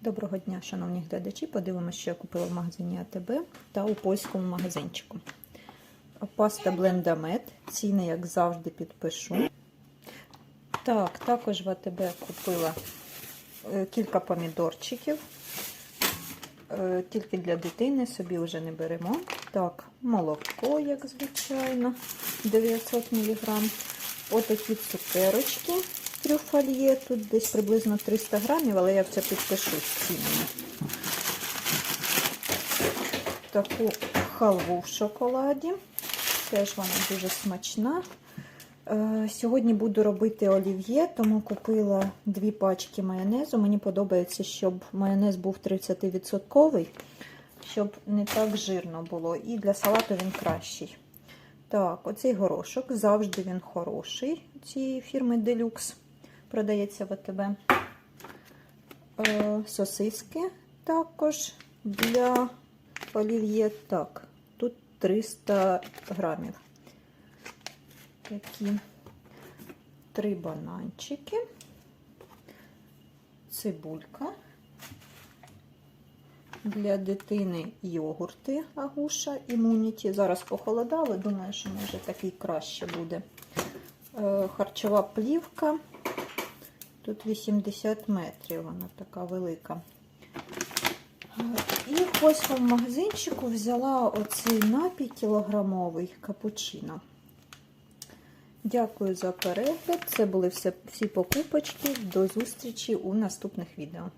Доброго дня, шановні глядачі. Подивимося, що я купила в магазині АТБ та у польському магазинчику. Паста Блендамет. Ціни, як завжди, підпишу. Так, також в АТБ купила е, кілька помідорчиків. Е, Тільки для дитини, собі вже не беремо. Так, молоко, як звичайно, 900 мг. Отакі цукерочки трюфальє. Тут десь приблизно 300 грамів, але я все підпишу з цінами. Таку халву в шоколаді. Теж вона дуже смачна. Е, Сьогодні буду робити олів'є, тому купила дві пачки майонезу. Мені подобається, щоб майонез був 30%, щоб не так жирно було. І для салату він кращий. Так, оцей горошок завжди він хороший. Цієї фірми Deluxe. Продається в АТБ. Е, сосиски також для олів'є. Так, тут 300 грамів. Такі три бананчики, цибулька. Для дитини йогурти агуша імуніті. Зараз похолодало, думаю, що може такий краще буде. Е, Харчова плівка. Тут 80 метрів, вона така велика. І ось в магазинчику взяла оцей напій кілограмовий капучино. Дякую за перегляд. Це були всі покупочки. До зустрічі у наступних відео.